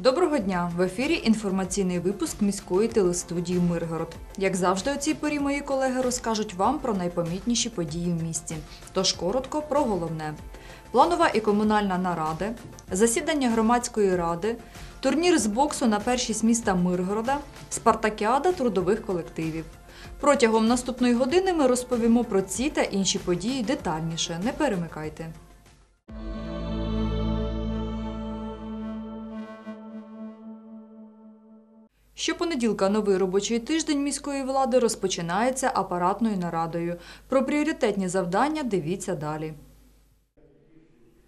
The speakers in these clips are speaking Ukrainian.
Доброго дня! В ефірі інформаційний випуск міської телестудії Миргород. Як завжди, у цій порі мої колеги розкажуть вам про найпомітніші події в місті. Тож коротко про головне: планова і комунальна наради, засідання громадської ради, турнір з боксу на першість міста Миргорода, спартакіада трудових колективів. Протягом наступної години ми розповімо про ці та інші події детальніше. Не перемикайте. Щопонеділка новий робочий тиждень міської влади розпочинається апаратною нарадою. Про пріоритетні завдання дивіться далі.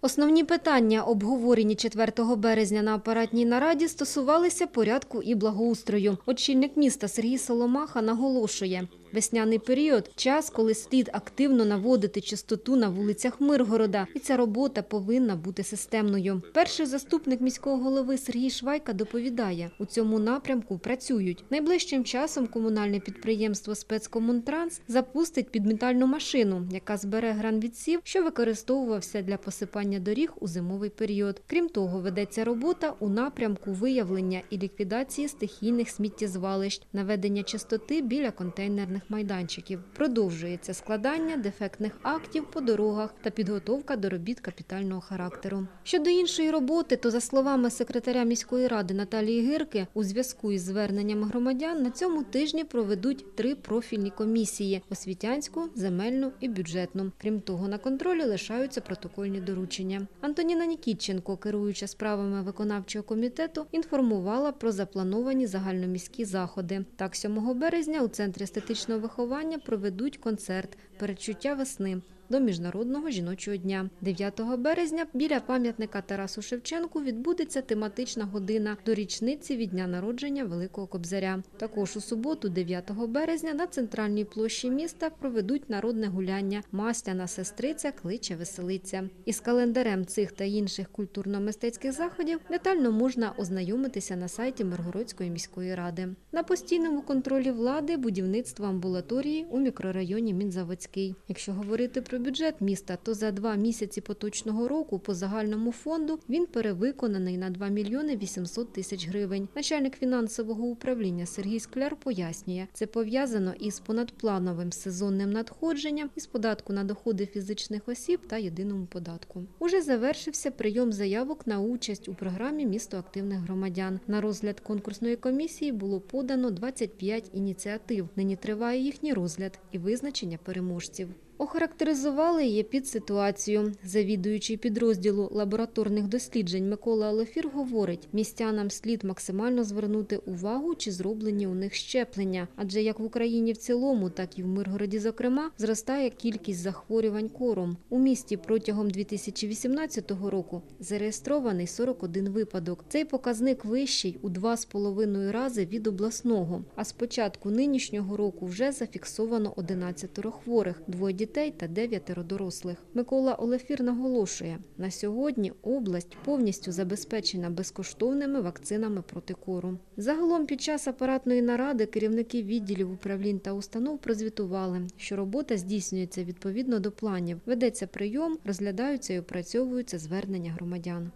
Основні питання, обговорені 4 березня на апаратній нараді, стосувалися порядку і благоустрою. Очільник міста Сергій Соломаха наголошує, весняний період – час, коли слід активно наводити чистоту на вулицях Миргорода, і ця робота повинна бути системною. Перший заступник міського голови Сергій Швайка доповідає, у цьому напрямку працюють. Найближчим часом комунальне підприємство «Спецкомунтранс» запустить підмітальну машину, яка збере гранвідсів, що використовувався для посипання доріг у зимовий період. Крім того, ведеться робота у напрямку виявлення і ліквідації стихійних сміттєзвалищ, наведення чистоти біля контейнерних майданчиків. Продовжується складання дефектних актів по дорогах та підготовка до робіт капітального характеру. Щодо іншої роботи, то за словами секретаря міської ради Наталії Гирки, у зв'язку із зверненнями громадян на цьому тижні проведуть три профільні комісії: освітянську, земельну і бюджетну. Крім того, на контролі лишаються протокольні доручення. Антоніна Нікітченко, керуюча справами виконавчого комітету, інформувала про заплановані загальноміські заходи. Так, 7 березня у центрі естетичного виховання проведуть концерт Передчуття весни. До міжнародного жіночого дня 9 березня біля пам'ятника Тарасу Шевченку відбудеться тематична година до річниці від дня народження Великого Кобзаря. Також у суботу, 9 березня, на центральній площі міста проведуть народне гуляння Масляна сестриця кличе веселиця. Із календарем цих та інших культурно-мистецьких заходів детально можна ознайомитися на сайті Миргородської міської ради. На постійному контролі влади будівництво амбулаторії у мікрорайоні Мінзаводський. Якщо говорити про бюджет міста, то за два місяці поточного року по загальному фонду він перевиконаний на 2 мільйони 800 тисяч гривень. Начальник фінансового управління Сергій Скляр пояснює, це пов'язано із понадплановим сезонним надходженням із податку на доходи фізичних осіб та єдиному податку. Уже завершився прийом заявок на участь у програмі Місто активних громадян. На розгляд конкурсної комісії було подано 25 ініціатив. Нині триває їхній розгляд і визначення переможців. Охарактеризували її під ситуацію. Завідуючий підрозділу лабораторних досліджень Микола Алефір говорить, містянам слід максимально звернути увагу, чи зроблені у них щеплення. Адже як в Україні в цілому, так і в Миргороді, зокрема, зростає кількість захворювань кором. У місті протягом 2018 року зареєстрований 41 випадок. Цей показник вищий у 2,5 рази від обласного. А з початку нинішнього року вже зафіксовано 11 хворих, двоє дітей та дев'ятеро дорослих. Микола Олефір наголошує, на сьогодні область повністю забезпечена безкоштовними вакцинами проти кору. Загалом під час апаратної наради керівники відділів управлінь та установ прозвітували, що робота здійснюється відповідно до планів. Ведеться прийом, розглядаються і опрацьовуються звернення громадян.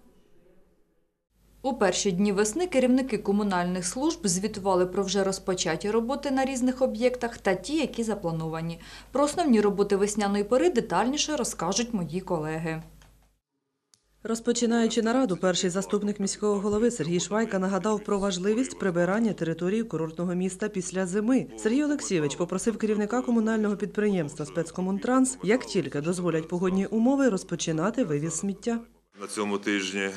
У перші дні весни керівники комунальних служб звітували про вже розпочаті роботи на різних об'єктах та ті, які заплановані. Про основні роботи весняної пори детальніше розкажуть мої колеги. Розпочинаючи нараду, перший заступник міського голови Сергій Швайка нагадав про важливість прибирання території курортного міста після зими. Сергій Олексійович попросив керівника комунального підприємства «Спецкомунтранс», як тільки дозволять погодні умови, розпочинати вивіз сміття. На цьому тижні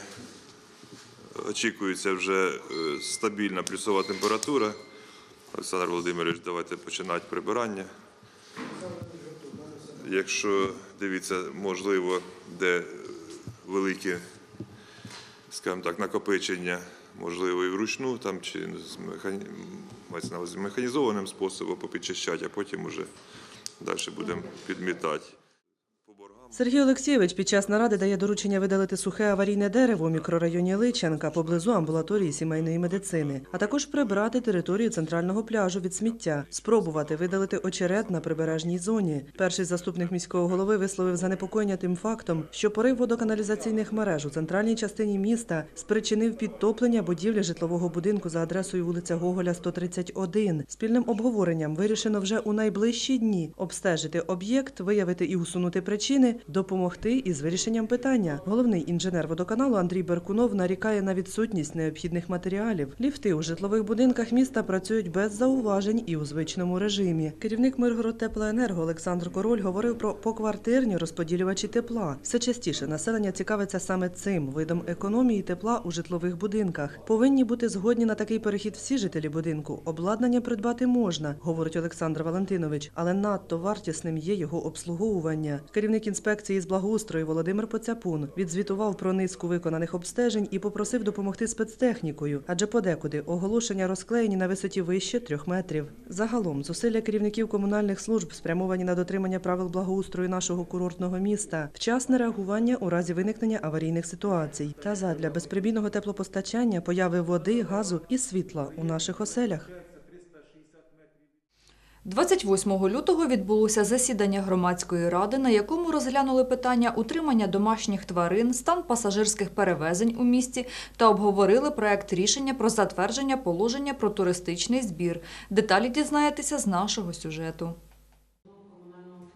очікується вже е, стабільна плюсова температура. Олександр Володимирович, давайте починати прибирання. Якщо дивіться, можливо, де великі, так, накопичення, можливо, і вручну, там чи з механі... механізованим способом попідчищати, а потім уже далі будемо підмітати. Сергій Олексійович під час наради дає доручення видалити сухе аварійне дерево у мікрорайоні Личенка поблизу амбулаторії сімейної медицини, а також прибрати територію центрального пляжу від сміття, спробувати видалити очерет на прибережній зоні. Перший заступник міського голови висловив занепокоєння тим фактом, що порив водоканалізаційних мереж у центральній частині міста спричинив підтоплення будівлі житлового будинку за адресою вулиця Гоголя, 131. Спільним обговоренням вирішено вже у найближчі дні обстежити об'єкт, виявити і усунути причини, допомогти із вирішенням питання. Головний інженер водоканалу Андрій Беркунов нарікає на відсутність необхідних матеріалів. Ліфти у житлових будинках міста працюють без зауважень і у звичному режимі. Керівник Миргород Теплоенерго Олександр Король говорив про поквартирні розподілювачі тепла. Все частіше населення цікавиться саме цим видом економії тепла у житлових будинках. Повинні бути згодні на такий перехід всі жителі будинку. Обладнання придбати можна, говорить Олександр Валентинович, але надто вартісним є його обслуговування. Керівник інспекції з благоустрою Володимир Поцяпун відзвітував про низку виконаних обстежень і попросив допомогти спецтехнікою, адже подекуди оголошення розклеєні на висоті вище трьох метрів. Загалом зусилля керівників комунальних служб спрямовані на дотримання правил благоустрою нашого курортного міста, вчасне реагування у разі виникнення аварійних ситуацій та задля безприбійного теплопостачання, появи води, газу і світла у наших оселях. 28 лютого відбулося засідання громадської ради, на якому розглянули питання утримання домашніх тварин, стан пасажирських перевезень у місті та обговорили проект рішення про затвердження положення про туристичний збір. Деталі дізнаєтеся з нашого сюжету.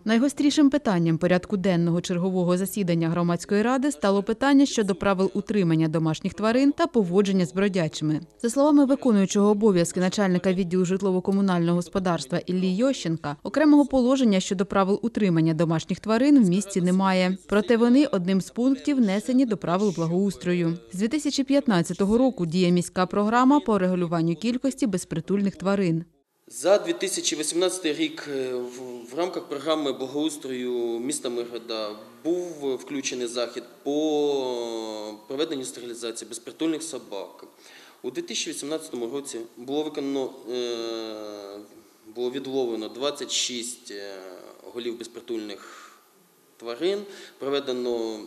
Найгострішим питанням порядку денного чергового засідання громадської ради стало питання щодо правил утримання домашніх тварин та поводження з бродячими. За словами виконуючого обов'язки начальника відділу житлово-комунального господарства Іллі Йощенка, окремого положення щодо правил утримання домашніх тварин в місті немає. Проте вони одним з пунктів внесені до правил благоустрою. З 2015 року діє міська програма по регулюванню кількості безпритульних тварин. За 2018 рік е, в- рамках програми благоустрою міста Миргорода був включений захід по проведенню стерилізації безпритульних собак. У 2018 році було виконано е, було відловлено 26 е, голів безпритульних тварин, проведено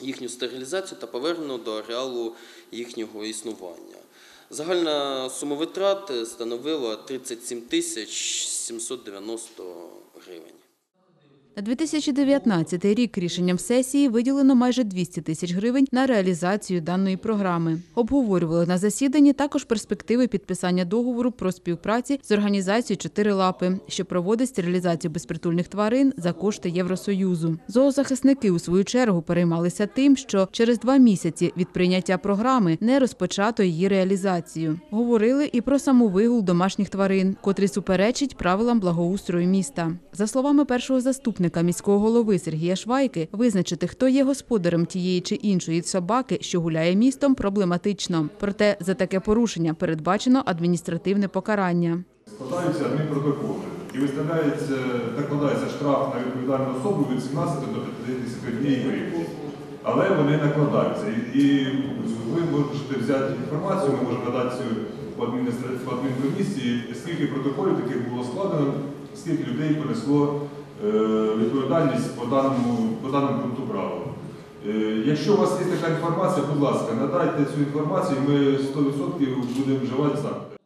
їхню стерилізацію та повернено до ареалу їхнього існування. Загальна сума витрат становила 37 тисяч 790 гривень. На 2019 рік рішенням сесії виділено майже 200 тисяч гривень на реалізацію даної програми. Обговорювали на засіданні також перспективи підписання договору про співпраці з організацією «Чотири лапи», що проводить стерилізацію безпритульних тварин за кошти Євросоюзу. Зоозахисники у свою чергу переймалися тим, що через два місяці від прийняття програми не розпочато її реалізацію. Говорили і про самовигул домашніх тварин, котрий суперечить правилам благоустрою міста. За словами першого заступника міського голови Сергія Швайки, визначити, хто є господарем тієї чи іншої собаки, що гуляє містом, проблематично. Проте за таке порушення передбачено адміністративне покарання. Складаються адмінпротоколи і виставляється, накладається штраф на відповідальну особу від 17 до 52 гривень. Але вони накладаються. І, і ви можете взяти інформацію, ми можемо надати цю по адміністра- по адмінкомісії, скільки протоколів таких було складено, скільки людей понесло відповідальність по даному, по даному пункту права. Е, Якщо у вас є така інформація, будь ласка, надайте цю інформацію, ми 100% будемо вживати заходи.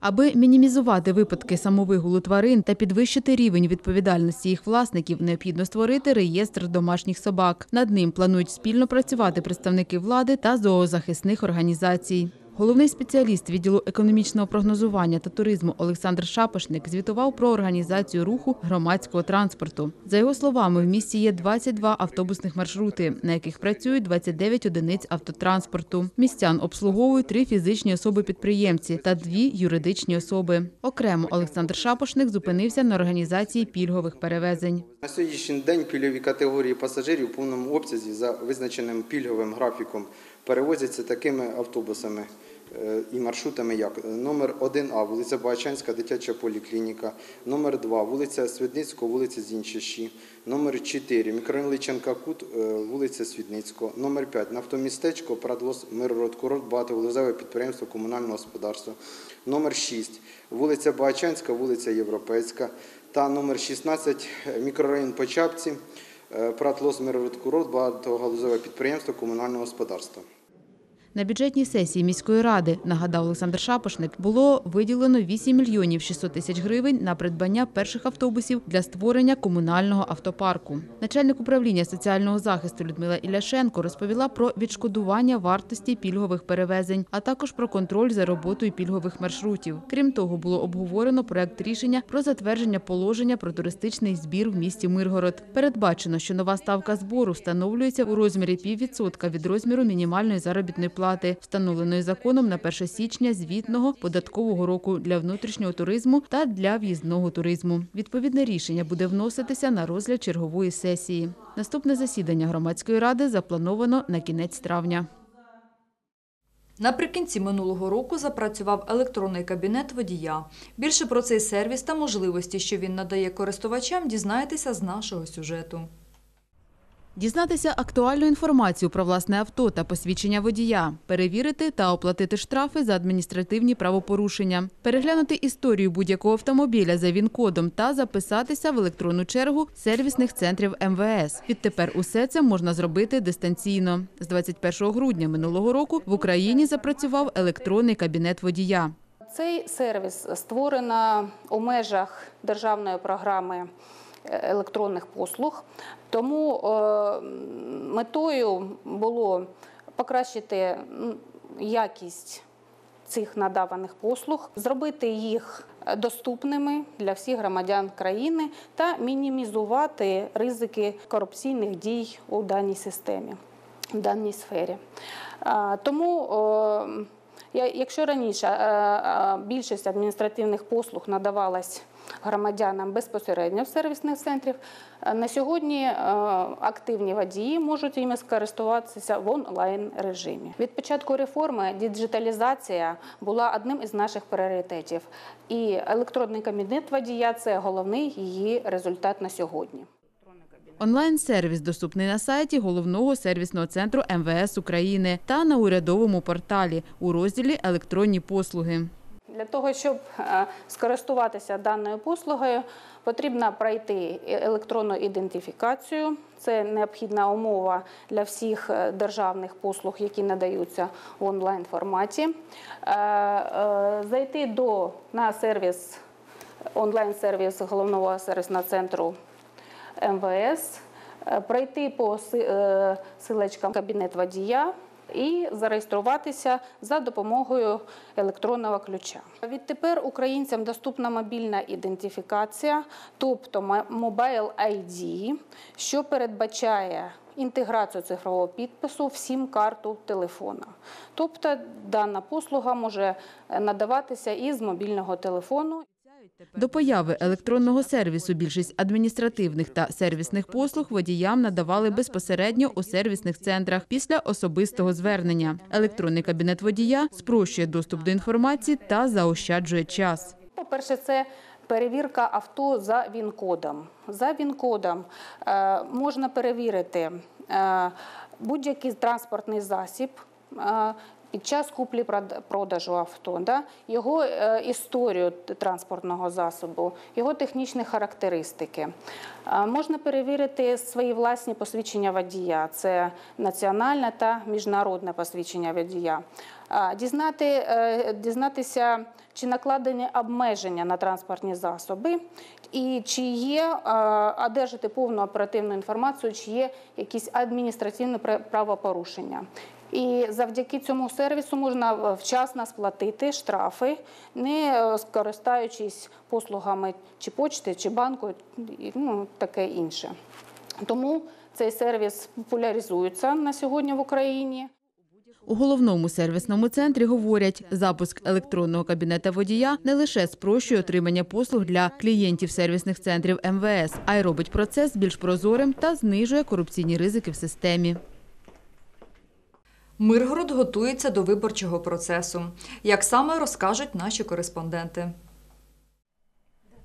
Аби мінімізувати випадки самовигулу тварин та підвищити рівень відповідальності їх власників, необхідно створити реєстр домашніх собак. Над ним планують спільно працювати представники влади та зоозахисних організацій. Головний спеціаліст відділу економічного прогнозування та туризму Олександр Шапошник звітував про організацію руху громадського транспорту. За його словами, в місті є 22 автобусних маршрути, на яких працюють 29 одиниць автотранспорту. Містян обслуговують три фізичні особи-підприємці та дві юридичні особи. Окремо Олександр Шапошник зупинився на організації пільгових перевезень. На сьогоднішній день пільгові категорії пасажирів у повному обсязі за визначеним пільговим графіком перевозяться такими автобусами е, і маршрутами, як номер 1А, вулиця Бачанська, дитяча поліклініка, номер 2, вулиця Свідницького, вулиця Зінчащі, номер 4, мікрорайон Личенка Кут, е, вулиця Свідницького, номер 5, нафтомістечко, Прадлос, Миррод, Курорт, багатовузове підприємство комунального господарства, номер 6, вулиця Бачанська, вулиця Європейська, та номер 16 мікрорайон Почапці, Е, ПРАТ «Лосмір Курорт» багатогалузеве підприємство комунального господарства. На бюджетній сесії міської ради, нагадав Олександр Шапошник, було виділено 8 мільйонів 600 тисяч гривень на придбання перших автобусів для створення комунального автопарку. Начальник управління соціального захисту Людмила Іляшенко розповіла про відшкодування вартості пільгових перевезень, а також про контроль за роботою пільгових маршрутів. Крім того, було обговорено проект рішення про затвердження положення про туристичний збір в місті Миргород. Передбачено, що нова ставка збору встановлюється у розмірі піввідсотка від розміру мінімальної заробітної плати, встановленої законом на 1 січня звітного податкового року для внутрішнього туризму та для в'їзного туризму. Відповідне рішення буде вноситися на розгляд чергової сесії. Наступне засідання громадської ради заплановано на кінець травня. Наприкінці минулого року запрацював електронний кабінет водія. Більше про цей сервіс та можливості, що він надає користувачам, дізнаєтеся з нашого сюжету. Дізнатися актуальну інформацію про власне авто та посвідчення водія, перевірити та оплатити штрафи за адміністративні правопорушення, переглянути історію будь-якого автомобіля за ВІН-кодом та записатися в електронну чергу сервісних центрів МВС. Відтепер усе це можна зробити дистанційно. З 21 грудня минулого року в Україні запрацював електронний кабінет водія. Цей сервіс створено у межах державної програми електронних послуг. Тому е, метою було покращити якість цих надаваних послуг, зробити їх доступними для всіх громадян країни та мінімізувати ризики корупційних дій у даній системі, в даній сфері. Тому е, Якщо раніше е, більшість адміністративних послуг надавалась громадянам безпосередньо в сервісних центрів, е, на сьогодні е, активні водії можуть іми скористуватися в онлайн режимі. Від початку реформи діджиталізація була одним із наших пріоритетів, і електронний кабінет водія це головний її результат на сьогодні. Онлайн-сервіс доступний на сайті головного сервісного центру МВС України та на урядовому порталі у розділі Електронні послуги. Для того, щоб е, скористуватися даною послугою, потрібно пройти електронну ідентифікацію. Це необхідна умова для всіх е, державних послуг, які надаються в онлайн форматі. Е, Зайти до на сервіс онлайн-сервіс головного сервісного центру МВС, пройти по си- силочкам кабінет водія і зареєструватися за допомогою електронного ключа. Відтепер українцям доступна мобільна ідентифікація, тобто Mobile ID, що передбачає інтеграцію цифрового підпису в сім-карту телефона. Тобто дана послуга може е, надаватися із мобільного телефону. До появи електронного сервісу більшість адміністративних та сервісних послуг водіям надавали безпосередньо у сервісних центрах після особистого звернення. Електронний кабінет водія спрощує доступ до інформації та заощаджує час. По-перше, це перевірка авто за ВІН-кодом. За ВІН-кодом е, можна перевірити е, будь-який транспортний засіб. Під час куплі-продажу авто, да? його е, історію транспортного засобу, його технічні характеристики. Можна перевірити свої власні посвідчення водія, це національне та міжнародне посвідчення водія. Дізнати, е, дізнатися, чи накладені обмеження на транспортні засоби, і чи є одержати повну оперативну інформацію, чи є якісь адміністративні правопорушення. І завдяки цьому сервісу можна вчасно сплатити штрафи, не е, скористаючись послугами чи почти, чи банку, ну таке інше. Тому цей сервіс популяризується на сьогодні в Україні. У головному сервісному центрі говорять, запуск електронного кабінета водія не лише спрощує отримання послуг для клієнтів сервісних центрів МВС, а й робить процес більш прозорим та знижує корупційні ризики в системі. Миргород готується до виборчого процесу. Як саме розкажуть наші кореспонденти.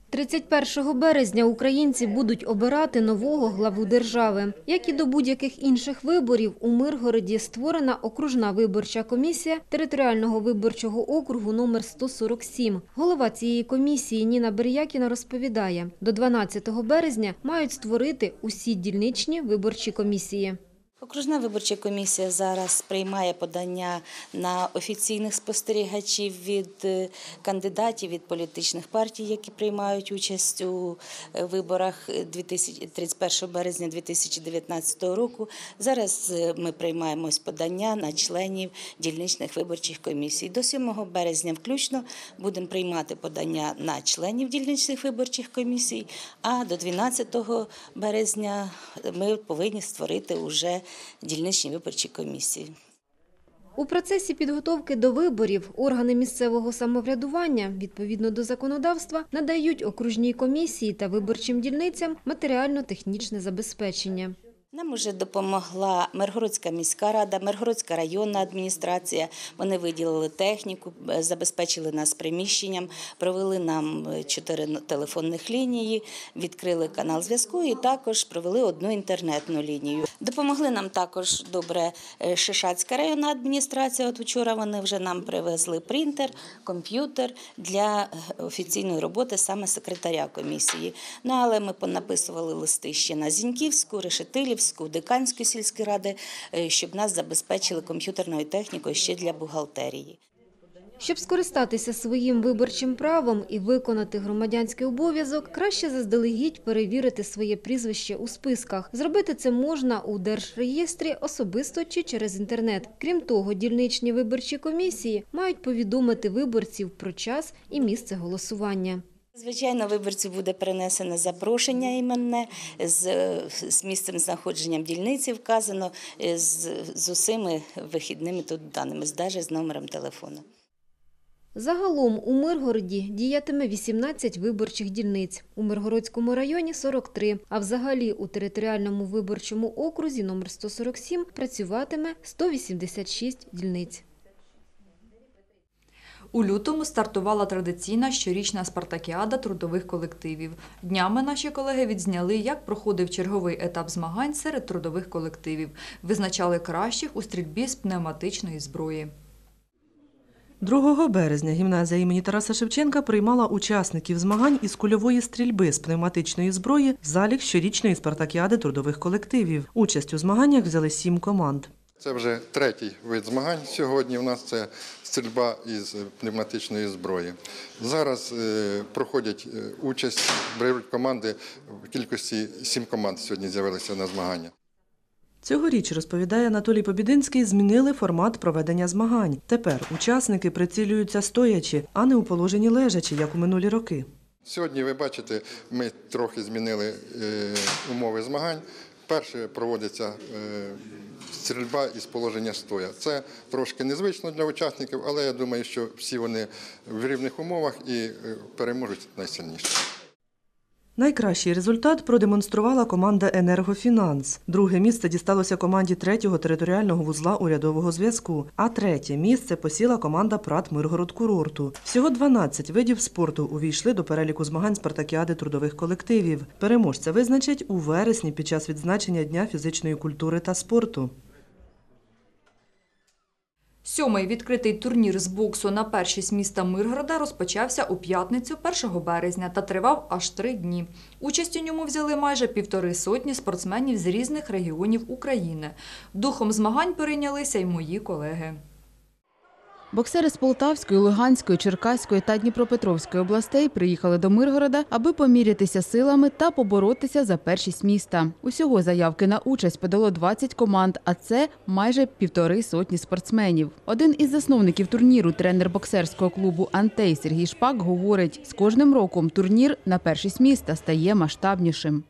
31 березня українці будуть обирати нового главу держави. Як і до будь-яких інших виборів, у Миргороді створена окружна виборча комісія територіального виборчого округу номер 147. Голова цієї комісії Ніна Бер'якіна розповідає, до 12 березня мають створити усі дільничні виборчі комісії. Окружна виборча комісія зараз приймає подання на офіційних спостерігачів від е, кандидатів від політичних партій, які приймають участь у е, виборах 2000 31 березня 2019 року. Зараз е, ми приймаємо подання на членів дільничних виборчих комісій. До 7 березня включно будемо приймати подання на членів дільничних виборчих комісій, а до 12 березня ми повинні створити уже дільничні виборчі комісії. У процесі підготовки до виборів органи місцевого самоврядування, відповідно до законодавства, надають окружній комісії та виборчим дільницям матеріально-технічне забезпечення. Нам уже допомогла Миргородська міська рада, Миргородська районна адміністрація. Вони виділили техніку, е, забезпечили нас приміщенням, провели нам е, чотири телефонних лінії, відкрили канал зв'язку і також провели одну інтернетну лінію. Допомогли нам також добре е, Шишацька районна адміністрація. От вчора вони вже нам привезли принтер, комп'ютер для офіційної роботи саме секретаря комісії. Ну але ми понаписували листи ще на Зіньківську, Решетилівську, Диканську сільські ради, е, щоб нас забезпечили комп'ютерною технікою ще для бухгалтерії. Щоб скористатися своїм виборчим правом і виконати громадянський обов'язок, краще заздалегідь перевірити своє прізвище у списках. Зробити це можна у Держреєстрі особисто чи через інтернет. Крім того, дільничні виборчі комісії мають повідомити виборців про час і місце голосування. Звичайно, виборцю буде перенесене запрошення іменне з, з місцем знаходженням дільниці вказано е, з, з усіми вихідними тут даними, даже з номером телефону. Загалом у Миргороді діятиме 18 виборчих дільниць, у Миргородському районі – 43, а взагалі у територіальному виборчому окрузі номер 147 працюватиме 186 дільниць. У лютому стартувала традиційна щорічна спартакіада трудових колективів. Днями наші колеги відзняли, як проходив черговий етап змагань серед трудових колективів. Визначали кращих у стрільбі з пневматичної зброї. 2 березня гімназія імені Тараса Шевченка приймала учасників змагань із кульової стрільби з пневматичної зброї в залік щорічної спартакіади трудових колективів. Участь у змаганнях взяли сім команд. Це вже третій вид змагань. Сьогодні у нас це стрільба із пневматичної зброї. Зараз е, проходять е, участь, беруть команди в кількості сім команд сьогодні з'явилися на змагання. Цьогоріч, розповідає Анатолій Побідинський, змінили формат проведення змагань. Тепер учасники прицілюються стоячи, а не у положенні лежачи, як у минулі роки. Сьогодні ви бачите, ми трохи змінили е, умови змагань. Перше проводиться е, стрільба із положення стоя. Це трошки незвично для учасників, але я думаю, що всі вони в рівних умовах і е, переможуть найсильніше. Найкращий результат продемонструвала команда «Енергофінанс». Друге місце дісталося команді третього територіального вузла урядового зв'язку, а третє місце посіла команда «Прат Миргород курорту. Всього 12 видів спорту увійшли до переліку змагань спартакіади трудових колективів. Переможця визначать у вересні під час відзначення Дня фізичної культури та спорту. Сьомий відкритий турнір з боксу на першість міста Миргорода розпочався у п'ятницю 1 березня та тривав аж три дні. Участь у ньому взяли майже півтори сотні спортсменів з різних регіонів України. Духом змагань перейнялися й мої колеги. Боксери з Полтавської, Луганської, Черкаської та Дніпропетровської областей приїхали до Миргорода, аби помірятися силами та поборотися за першість міста. Усього заявки на участь подало 20 команд, а це майже півтори сотні спортсменів. Один із засновників турніру, тренер боксерського клубу Антей Сергій Шпак, говорить: з кожним роком турнір на першість міста стає масштабнішим.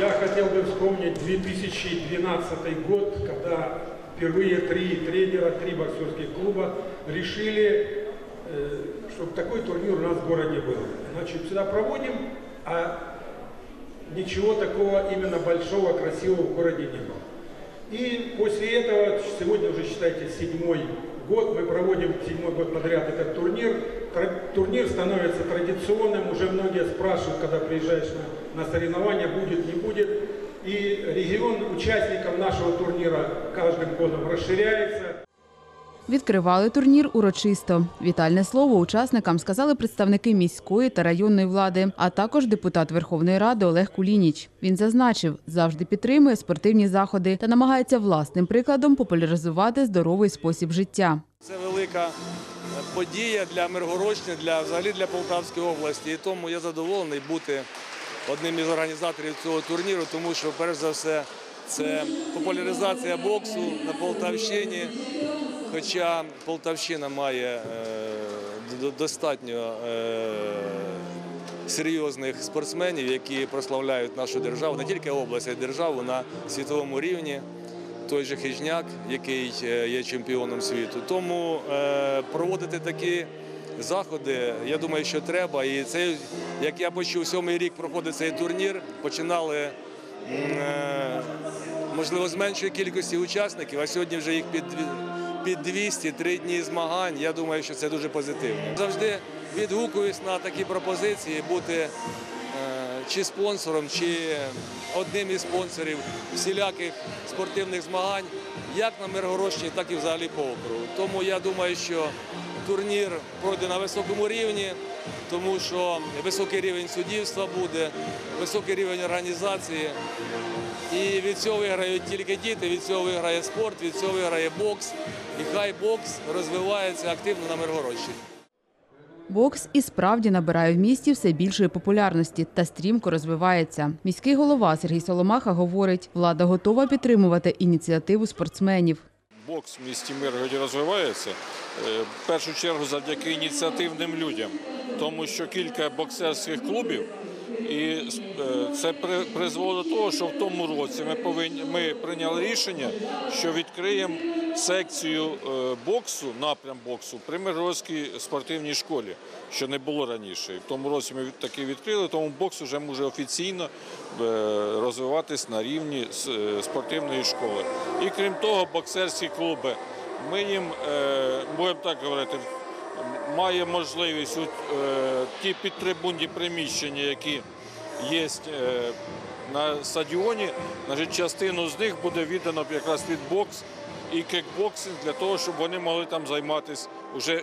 Я хотел бы вспомнить 2012 год, когда впервые три тренера, три боксерских клуба решили, чтобы такой турнир у нас в городе был. Значит, сюда проводим, а ничего такого именно большого, красивого в городе не было. И после этого, сегодня уже считайте седьмой год, мы проводим седьмой год подряд этот турнир. Турнир становится традиционным, уже многие спрашивают, когда приезжаешь на, на соревнования, будет, не будет. И регион участников нашего турнира каждым годом расширяется. Відкривали турнір урочисто. Вітальне слово учасникам сказали представники міської та районної влади, а також депутат Верховної Ради Олег Кулініч. Він зазначив, завжди підтримує спортивні заходи та намагається власним прикладом популяризувати здоровий спосіб життя. Це велика е, подія для Миргородщини, для взагалі для Полтавської області. І тому я задоволений бути одним із організаторів цього турніру, тому що перш за все це популяризація боксу на Полтавщині. Хоча Полтавщина має е, достатньо е, серйозних спортсменів, які прославляють нашу державу, не тільки область, а й державу на світовому рівні той же Хижняк, який е, є чемпіоном світу. Тому проводити такі заходи, я думаю, що треба. І це, як я почув, сьомий рік проходить цей турнір. Починали можливо з меншої кількості учасників, а сьогодні вже їх під під 200, три дні змагань. Я думаю, що це дуже позитивно. Завжди відгукуюсь на такі пропозиції бути е, чи спонсором, чи одним із спонсорів всіляких спортивних змагань, як на Миргородщині, так і взагалі по округу. Тому я думаю, що турнір пройде на високому рівні, тому що високий рівень суддівства буде, високий рівень організації. І від цього виграють тільки діти, від цього виграє спорт, від цього виграє бокс. І хай бокс розвивається активно на Миргородщині. Бокс і справді набирає в місті все більшої популярності та стрімко розвивається. Міський голова Сергій Соломаха говорить, влада готова підтримувати ініціативу спортсменів. Бокс в місті Миргороді розвивається е, в першу чергу завдяки ініціативним людям, тому що кілька боксерських клубів, і е, це при- призвело до того, що в тому році ми повинні ми прийняли рішення, що відкриємо секцію е, боксу, напрям боксу при Миргородській спортивній школі, що не було раніше. І в тому році ми таки відкрили, тому бокс вже може офіційно е, розвиватись на рівні спортивної школи. І крім того, боксерські клуби. Ми їм, будемо так говорити, має можливість у- е, ті підтрибунні приміщення, які є е, на стадіоні, частину з них буде віддано якраз під бокс і кікбоксинг для того, щоб вони могли там займатися. Вже е,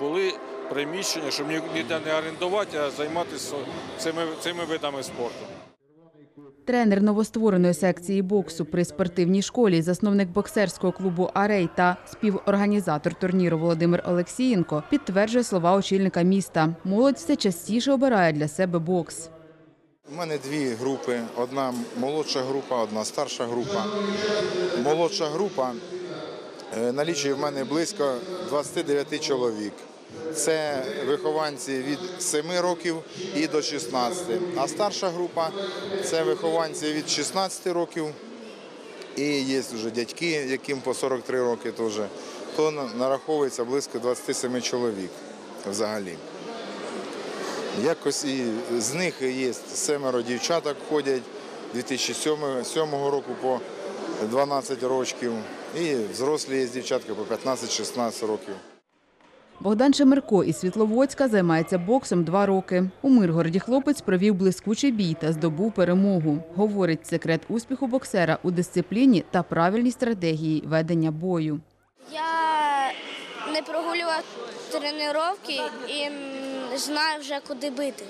були приміщення, щоб ніде не орендувати, а займатися цими, цими видами спорту. Тренер новоствореної секції боксу при спортивній школі, засновник боксерського клубу Арей та співорганізатор турніру Володимир Олексієнко підтверджує слова очільника міста. Молодь все частіше обирає для себе бокс. У мене дві групи: одна молодша група, одна старша група. Молодша група е, налічує в мене близько 29 чоловік. Це вихованці від 7 років і до 16. А старша група це вихованці від 16 років. І є вже дядьки, яким по 43 роки теж. То нараховується близько 27 чоловік взагалі. Якось і з них є семеро дівчаток ходять 2007 року по 12 років. І взрослі є дівчатка по 15-16 років. Богдан Шемерко із Світловодська займається боксом два роки. У Миргороді хлопець провів блискучий бій та здобув перемогу. Говорить, секрет успіху боксера у дисципліні та правильній стратегії ведення бою. Я не прогулював тренування і знаю вже куди бити.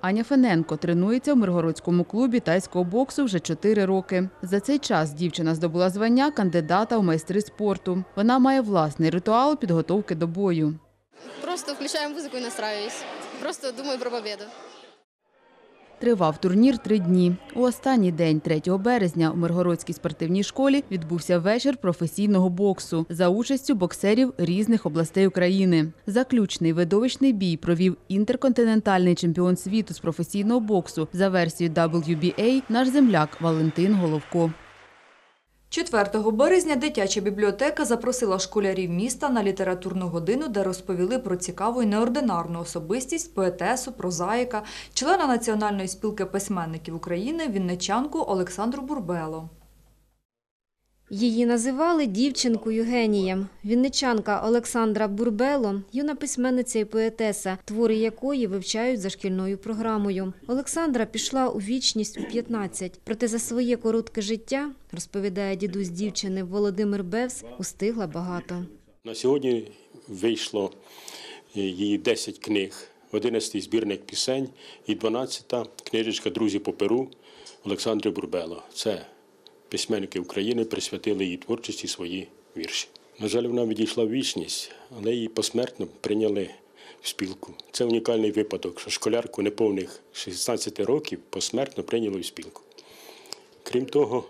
Аня Фененко тренується в Миргородському клубі тайського боксу вже чотири роки. За цей час дівчина здобула звання кандидата у майстри спорту. Вона має власний ритуал підготовки до бою. Просто включаю музику і настраюсь. Просто думаю про победу. Тривав турнір три дні. У останній день, 3 березня, у Миргородській спортивній школі відбувся вечір професійного боксу за участю боксерів різних областей України. Заключний видовищний бій провів інтерконтинентальний чемпіон світу з професійного боксу за версією WBA наш земляк Валентин Головко. 4 березня дитяча бібліотека запросила школярів міста на літературну годину, де розповіли про цікаву і неординарну особистість, поетесу, прозаїка, члена Національної спілки письменників України, вінничанку Олександру Бурбело. Її називали дівчинкою генієм. Вінничанка Олександра Бурбело – юна письменниця і поетеса, твори якої вивчають за шкільною програмою. Олександра пішла у вічність у 15, проте за своє коротке життя, розповідає дідусь дівчини Володимир Бевс, устигла багато. На сьогодні вийшло е, її 10 книг, 11 збірник пісень і 12 книжечка Друзі по Перу Олександри Бурбело. Це письменники України присвятили її творчості свої вірші. На жаль, вона відійшла в вічність, але її посмертно прийняли в спілку. Це унікальний випадок, що школярку неповних 16 років посмертно прийняли в спілку. Крім того,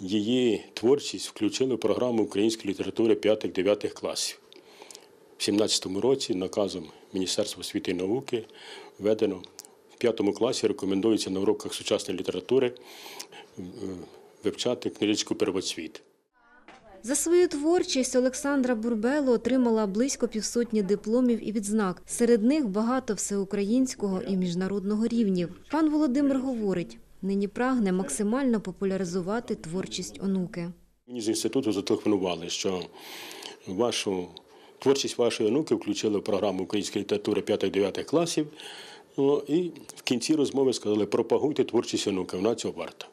її творчість включили в програму української літератури 5-9 класів. В 2017 році наказом Міністерства освіти і науки введено в 5 класі рекомендується на уроках сучасної літератури е, вивчати книжечку Первоцвіт. За свою творчість Олександра Бурбело отримала близько півсотні дипломів і відзнак. Серед них багато всеукраїнського і міжнародного рівнів. Пан Володимир говорить, нині прагне максимально популяризувати творчість онуки. Мені з інституту зателефонували, що вашу творчість вашої онуки включили в програму української літератури 5-9 класів. Ну, і в кінці розмови сказали, пропагуйте творчість онуки, вона цього варта.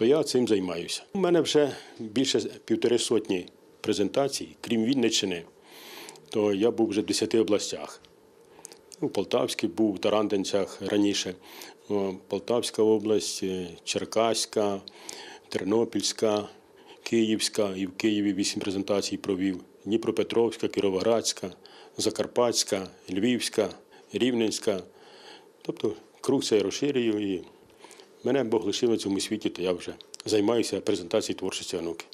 То я цим займаюся. У мене вже більше півтори сотні презентацій, крім Вінниччини, то я був вже в 10 областях. У Полтавській був, в Тарандинцях раніше. Полтавська область, е, Черкаська, Тернопільська, Київська. І в Києві вісім презентацій провів. Дніпропетровська, Кіровоградська, Закарпатська, Львівська, Рівненська. Тобто круг цей розширюю і мене Бог лишив на цьому світі, то я вже займаюся презентацією творчості онуки.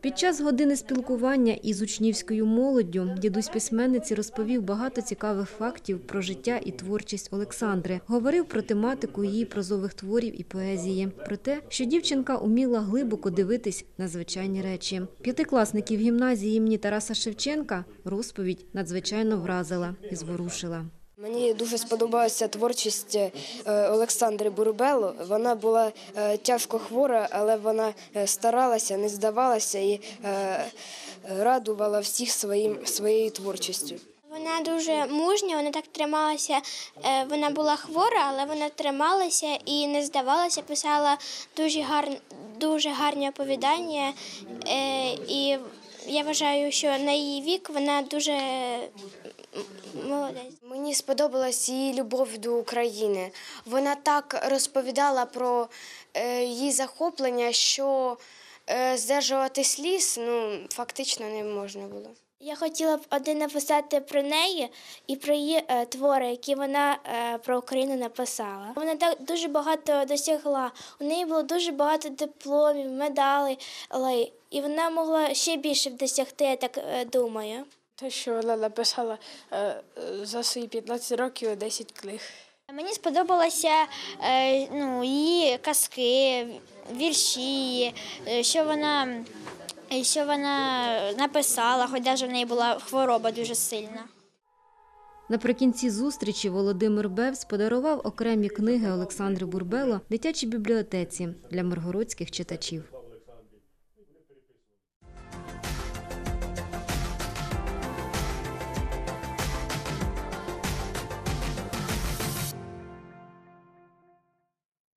Під час години спілкування із учнівською молоддю дідусь письменниці розповів багато цікавих фактів про життя і творчість Олександри. Говорив про тематику її прозових творів і поезії, про те, що дівчинка уміла глибоко дивитись на звичайні речі. П'ятикласників гімназії імені Тараса Шевченка розповідь надзвичайно вразила і зворушила. Мені дуже сподобалася творчість е, Олександри Бурбело. Вона була е, тяжко хвора, але вона е, старалася, не здавалася і радувала всіх своїм, своєю творчістю. Вона дуже мужня, вона так трималася. Вона була хвора, але вона трималася і не здавалася, писала дуже гарні, дуже гарні оповідання. І я вважаю, що на її вік вона дуже молодець. Мені сподобалась її любов до України. Вона так розповідала про е, її захоплення, що е, здержувати сліз ну, фактично не можна було. Я хотіла б один написати про неї і про її е, твори, які вона е, про Україну написала. Вона так дуже багато досягла. У неї було дуже багато дипломів, медалей, але- і вона могла ще більше досягти, я так е, думаю. Те, що вона написала е, за свої 15 років 10 книг. Мені сподобалися е, ну, її казки, вірші, е, що вона, що вона написала, хоч навіть в неї була хвороба дуже сильна. Наприкінці зустрічі Володимир Бевс подарував окремі книги Олександри Бурбело дитячій бібліотеці для миргородських читачів.